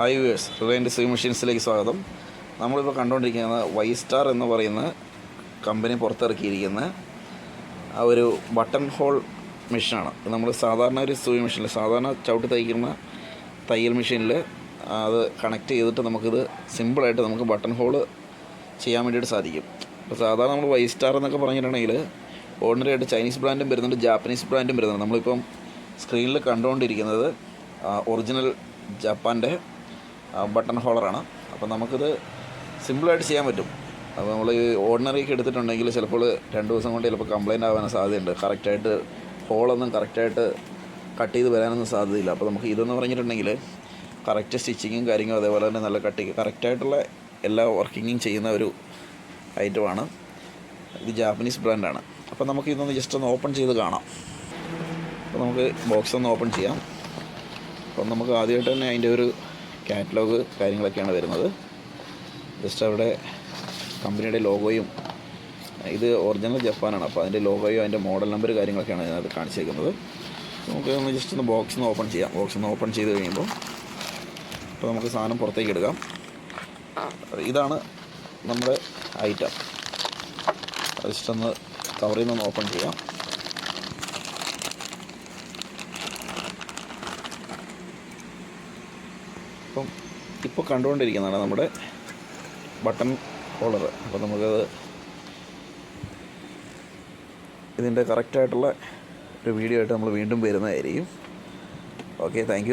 Hi viewers Reliance C മെഷീൻസിലേക്ക് സ്വാഗതം. നമ്മളിപ്പോൾ കണ്ടുകൊണ്ടിരിക്കുന്നത് വൈ സ്റ്റാർ എന്ന് പറയുന്ന കമ്പനി പുറത്തിറക്കിയിരിക്കുന്ന ഒരു ബട്ടൺ ഹോൾ മെഷീനാണ് നമ്മൾ സാധാരണ ഒരു സൂയി മെഷീനിൽ സാധാരണ ചവിട്ടി തയ്ക്കുന്ന തയ്യൽ മെഷീനിൽ അത് കണക്ട് ചെയ്തിട്ട് നമുക്കിത് സിമ്പിളായിട്ട് നമുക്ക് ബട്ടൺ ഹോൾ ചെയ്യാൻ വേണ്ടിയിട്ട് സാധിക്കും. അപ്പോൾ സാധാരണ നമ്മൾ വൈ സ്റ്റാർ എന്നൊക്കെ പറഞ്ഞിട്ടുണ്ടെങ്കിൽ ഓർഡിനറി ആയിട്ട് ചൈനീസ് ബ്രാൻഡും വരുന്നുണ്ട് ജാപ്പനീസ് ബ്രാൻഡും വരുന്നുണ്ട്. നമ്മളിപ്പം സ്ക്രീനിൽ കണ്ടുകൊണ്ടിരിക്കുന്നത് ഒറിജിനൽ ജപ്പാന്റെ ബട്ടൺ ഹോളറാണ് അപ്പോൾ നമുക്കിത് സിമ്പിളായിട്ട് ചെയ്യാൻ പറ്റും. അപ്പോൾ നമ്മൾ ഈ ഓർഡിനറിക്ക് എടുത്തിട്ടുണ്ടെങ്കിൽ ചിലപ്പോൾ രണ്ട് ദിവസം കൊണ്ട് ചിലപ്പോൾ കംപ്ലയിന്റ് ആവാൻ സാധ്യതയുണ്ട്. കറക്റ്റായിട്ട് ഹോളൊന്നും കറക്റ്റായിട്ട് കട്ട് ചെയ്ത് വരാനൊന്നും സാധ്യതയില്ല. അപ്പോൾ നമുക്ക് ഇതെന്ന് പറഞ്ഞിട്ടുണ്ടെങ്കിൽ കറക്റ്റ് സ്റ്റിച്ചിങ്ങും കാര്യങ്ങളും അതേപോലെ തന്നെ നല്ല കട്ടി കറക്റ്റായിട്ടുള്ള എല്ലാ വർക്കിങ്ങും ചെയ്യുന്ന ഒരു ഐറ്റമാണ് ഇത് ജാപ്പനീസ് ബ്രാൻഡാണ് അപ്പോൾ നമുക്ക് ഇതൊന്ന് ജസ്റ്റ് ഒന്ന് ഓപ്പൺ ചെയ്ത് കാണാം. അപ്പോൾ നമുക്ക് ബോക്സ് ഒന്ന് ഓപ്പൺ ചെയ്യാം. അപ്പം നമുക്ക് ആദ്യമായിട്ട് തന്നെ അതിന്റെ ഒരു കാറ്റലോഗ് കാര്യങ്ങളൊക്കെയാണ് വരുന്നത്. ജസ്റ്റ് അവിടെ കമ്പനിയുടെ ലോഗോയും ഇത് ഒറിജിനൽ ജപ്പാനാണ്. അപ്പോൾ അതിന്റെ ലോഗോയും അതിന്റെ മോഡൽ നമ്പർ കാര്യങ്ങളൊക്കെയാണ് അതിനകത്ത് കാണിച്ചേക്കുന്നത് നമുക്ക് ഒന്ന് ജസ്റ്റ് ഒന്ന് ബോക്സ് ഒന്ന് ഓപ്പൺ ചെയ്യാം. ബോക്സ് ഒന്ന് ഓപ്പൺ ചെയ്ത് കഴിയുമ്പോൾ അപ്പോൾ നമുക്ക് സാധനം പുറത്തേക്ക് എടുക്കാം. ഇതാണ് നമ്മുടെ ഐറ്റം ജസ്റ്റ് ഒന്ന് കവറിൽ നിന്ന് ഓപ്പൺ ചെയ്യാം. അപ്പം ഇപ്പോൾ കണ്ടുകൊണ്ടിരിക്കുന്നതാണ് നമ്മുടെ ബട്ടൺ കോളർ അപ്പോൾ നമുക്കത് ഇതിന്റെ കറക്റ്റായിട്ടുള്ള ഒരു വീഡിയോ ആയിട്ട് നമ്മൾ വീണ്ടും വരുന്നതായിരിക്കും. Okay thank